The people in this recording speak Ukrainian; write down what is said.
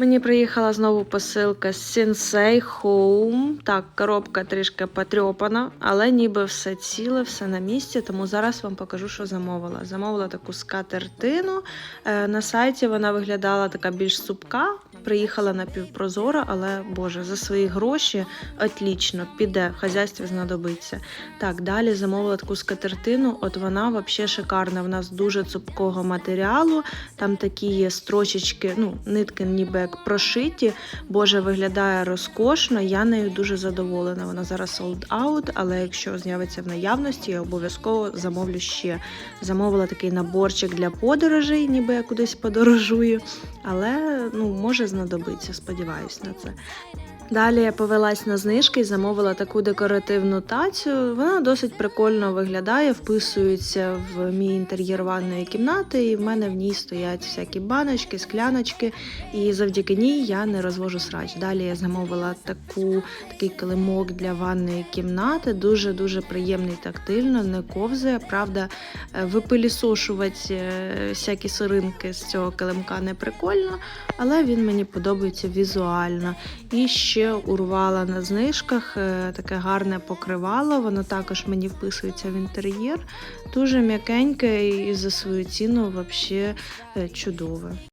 Мені приїхала знову посилка з Sensei Home. Так, коробка трішки потрьопана, але ніби все ціле, все на місці. Тому зараз вам покажу, що замовила. Замовила таку скатертину. Е, На сайті вона виглядала така більш супка. Приїхала напівпрозора, але боже, за свої гроші отлічно, піде, в хазяйстві знадобиться. Так, далі замовила таку скатертину. От вона взагалі шикарна. Вона з дуже цупкого матеріалу. Там такі є строчечки, ну, нитки ніби як прошиті. Боже, виглядає розкошно. Я нею дуже задоволена. Вона зараз sold out, але якщо з'явиться в наявності, я обов'язково замовлю ще. Замовила такий наборчик для подорожей, ніби я кудись подорожую. Але ну, може знадобиться, сподіваюся на це. Далі я повелась на знижки і замовила таку декоративну тацю. Вона досить прикольно виглядає, вписується в мій інтер'єр ванної кімнати, і в мене в ній стоять всякі баночки, скляночки, і завдяки ній я не розвожу срач. Далі я замовила таку, такий килимок для ванної кімнати. Дуже дуже приємний тактильно, не ковзає. Правда, е, випилісошувати е, всякі сиринки з цього килимка не прикольно, але він мені подобається візуально. І ще урвала на знижках е, таке гарне покривало. Воно також мені вписується в інтер'єр. Дуже м'якеньке і за свою ціну взагалі чудове.